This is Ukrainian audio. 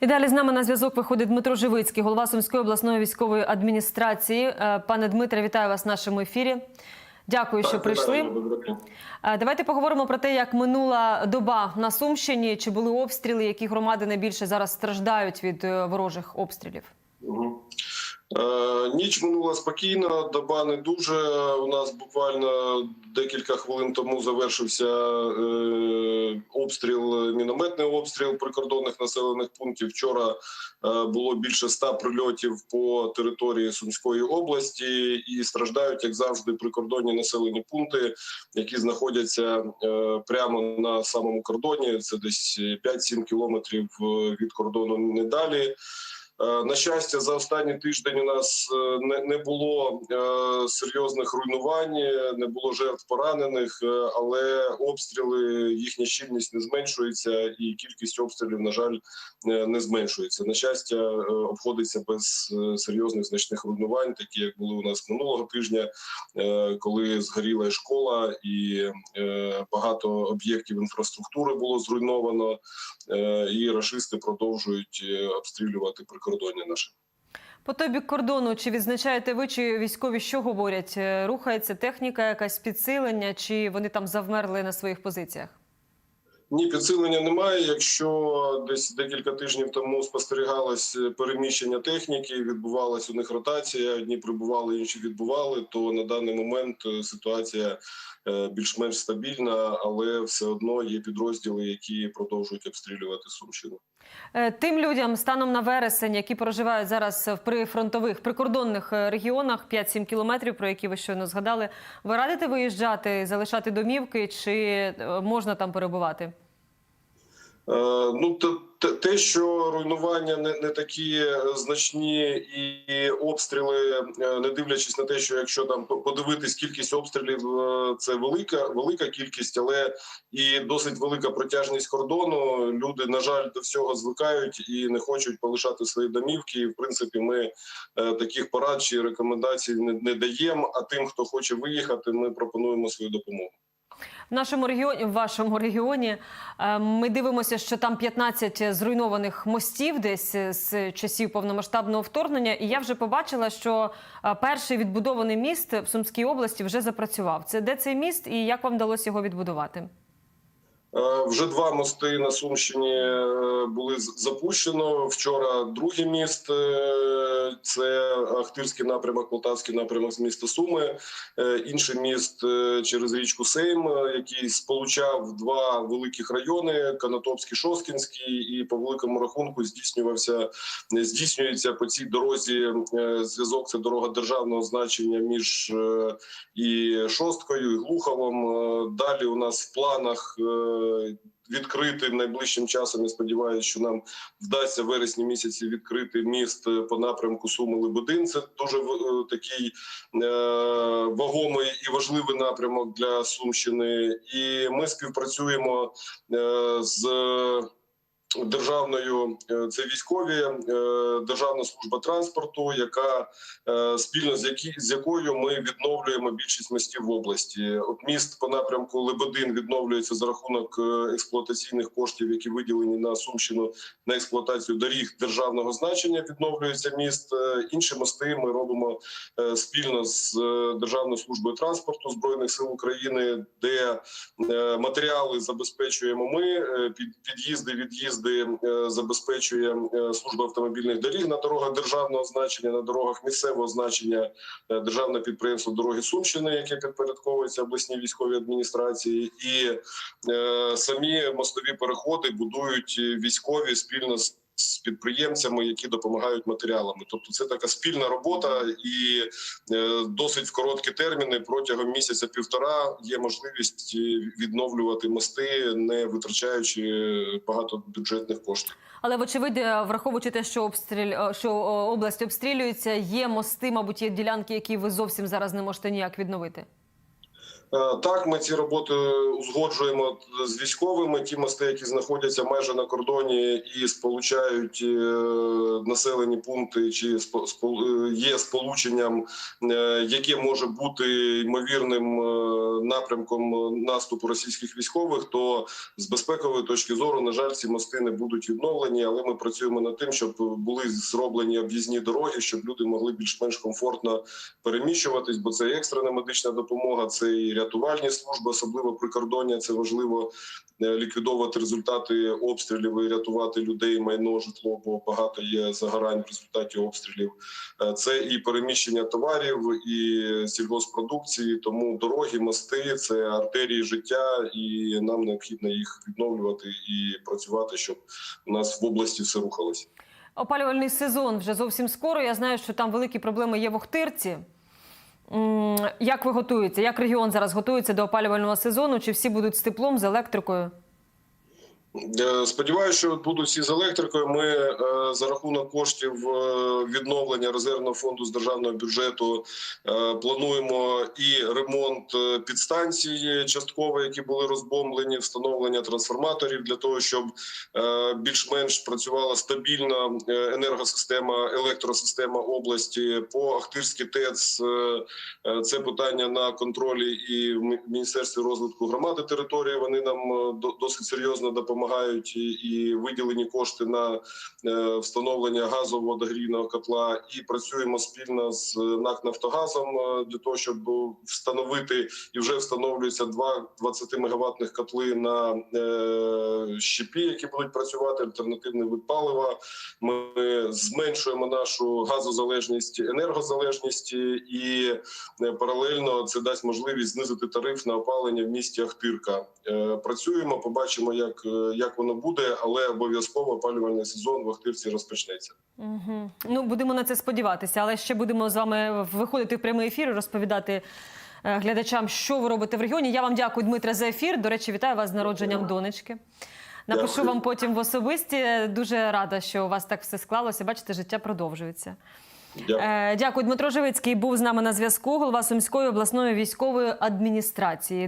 І далі з нами на зв'язок виходить Дмитро Живицький, голова Сумської обласної військової адміністрації. Е, Пане Дмитре, вітаю вас в нашому ефірі. Дякую, що прийшли. Е, Давайте поговоримо про те, як минула доба на Сумщині. Чи були обстріли, які громади найбільше зараз страждають від е, ворожих обстрілів? Е, Ніч минула спокійно, доба не дуже. У нас буквально декілька хвилин тому завершився обстріл, мінометний обстріл прикордонних населених пунктів. Вчора е, було більше ста прильотів по території Сумської області, і страждають, як завжди, прикордонні населені пункти, які знаходяться е, прямо на самому кордоні. Це десь 5-7 кілометрів е, від кордону не далі. Е, На щастя, за останній тиждень у нас е, не, було е, серйозних руйнувань, не було жертв поранених, але обстріли їхня щільність не зменшується, і кількість обстрілів, на жаль, не зменшується. На щастя, обходиться без серйозних значних руйнувань, такі як були у нас минулого тижня, коли згоріла школа, і багато об'єктів інфраструктури було зруйновано. І рашисти продовжують обстрілювати прикордоння наше. По той бік кордону, чи відзначаєте ви, чи військові що говорять? Е, Рухається техніка, якась підсилення, чи вони там завмерли на своїх позиціях? Ні, підсилення немає. Якщо десь декілька тижнів тому спостерігалось переміщення техніки, відбувалась у них ротація. Одні прибували, інші відбували. То на даний момент е, ситуація е, більш-менш стабільна, але все одно є підрозділи, які продовжують обстрілювати Сумщину. Е, Тим людям станом на вересень, які проживають зараз в прифронтових прикордонних е, регіонах 5-7 кілометрів, про які ви щойно згадали, ви радите виїжджати, залишати домівки, чи е, можна там перебувати? Е, Ну, те- що руйнування не, не такі значні, і обстріли, е, не дивлячись на те, що якщо там подивитись кількість обстрілів, е, це велика, велика кількість, але і досить велика протяжність кордону. Люди, на жаль, до всього звикають і не хочуть полишати свої домівки. І в принципі, ми таких порад чи рекомендацій не, не даємо. А тим, хто хоче виїхати, ми пропонуємо свою допомогу. В нашому регіоні, в вашому регіоні, е, ми дивимося, що там 15 зруйнованих мостів десь е, з часів повномасштабного вторгнення. І я вже побачила, що е, перший відбудований міст в Сумській області вже запрацював. Це де цей міст і як вам вдалося його відбудувати? Е, Вже два мости на Сумщині е, були запущено. Вчора другий міст е, це Ахтирський напрямок, Полтавський напрямок з міста Суми. Інший міст через річку Сейм, який сполучав два великих райони: Канатопський, Шосткінський, і по великому рахунку здійснювався здійснюється по цій дорозі зв'язок. Це дорога державного значення між і Шосткою, і Глуховом. Далі у нас в планах відкрити найближчим часом. Я сподіваюся, що нам вдасться в вересні місяці відкрити міст по напрямку Суми Лебедин. Це дуже е, такий е, вагомий і важливий напрямок для Сумщини. І ми співпрацюємо е, з. Державною е, це військові е, державна служба транспорту, яка е, спільно з які з якою ми відновлюємо більшість мостів в області. От міст по напрямку Лебедин відновлюється за рахунок експлуатаційних коштів, які виділені на Сумщину на експлуатацію доріг державного значення. Відновлюється міст. Інші мости ми робимо спільно з Державною службою транспорту збройних сил України, де матеріали забезпечуємо ми. Під під'їзди, від'їзди е, забезпечує е, служба автомобільних доріг на дорогах державного значення, на дорогах місцевого значення е, державне підприємство дороги Сумщини, яке підпорядковується обласній військовій адміністрації, і самі мостові переходи будують військові спільно з. З підприємцями, які допомагають матеріалами, тобто це така спільна робота, і е, досить в короткі терміни протягом місяця-півтора є можливість е, відновлювати мости, не витрачаючи багато бюджетних коштів. Але вочевидь, е, враховуючи те, що обстріль, е, що область обстрілюється, є мости, мабуть, є ділянки, які ви зовсім зараз не можете ніяк відновити. Е, Так, ми ці роботи узгоджуємо з військовими. Ті мости, які знаходяться майже на кордоні і сполучають е, населені пункти, чи е, є сполученням, яке може бути ймовірним напрямком наступу російських військових, то з безпекової точки зору, на жаль, ці мости не будуть відновлені. Але ми працюємо над тим, щоб були зроблені об'їзні дороги, щоб люди могли більш-менш комфортно переміщуватись, бо це екстрена медична допомога, це і рятувальні служби, особливо прикордоння. Це важливо е, ліквідовувати результати обстрілів і рятувати людей, майно, житло, бо багато є загорань в результаті обстрілів. Е, Це і переміщення товарів, і сільгоспродукції. Тому дороги, мости це артерії життя, і нам необхідно їх відновлювати і працювати, щоб у нас в області все рухалося. Опалювальний сезон вже зовсім скоро. Я знаю, що там великі проблеми є в Охтирці. Як ви готуєтеся? Як регіон зараз готується до опалювального сезону? Чи всі будуть з теплом, з електрикою? Е, Сподіваюся, що будуть всі з електрикою. Ми е, за рахунок коштів е, відновлення резервного фонду з державного бюджету плануємо і ремонт підстанцій частково, які були розбомблені, встановлення трансформаторів для того, щоб більш-менш працювала стабільна енергосистема, електросистема області. По Ахтирській ТЕЦ це питання на контролі і в Міністерстві розвитку громади території. Вони нам до- досить серйозно допомагають і, і виділені кошти на е, встановлення газового водогрійного котла. І працюємо спільно з НАК Нафтогазом е, для того, щоб встановити і вже встановлюються два 20 мегаваттних котли на е, щепі, які будуть працювати альтернативний вид палива. Ми зменшуємо нашу газозалежність, енергозалежність і е, паралельно це дасть можливість знизити тариф на опалення в місті Ахтирка. Е, Працюємо, побачимо, як, е, як воно буде, але обов'язково опалювальний сезон в Ахтирці розпочнеться. Угу. Ну, будемо на це сподіватися, але ще будемо з вами виходити в прямий ефір і розповідати е, глядачам, що ви робите в регіоні. Я вам дякую, Дмитре, за ефір. До речі, вітаю вас з народженням донечки. Напишу Дякую. вам потім в особисті. Дуже рада, що у вас так все склалося. Бачите, життя продовжується. Дякую. Е, Дякую. Дмитро Живицький був з нами на зв'язку. Голова Сумської обласної військової адміністрації.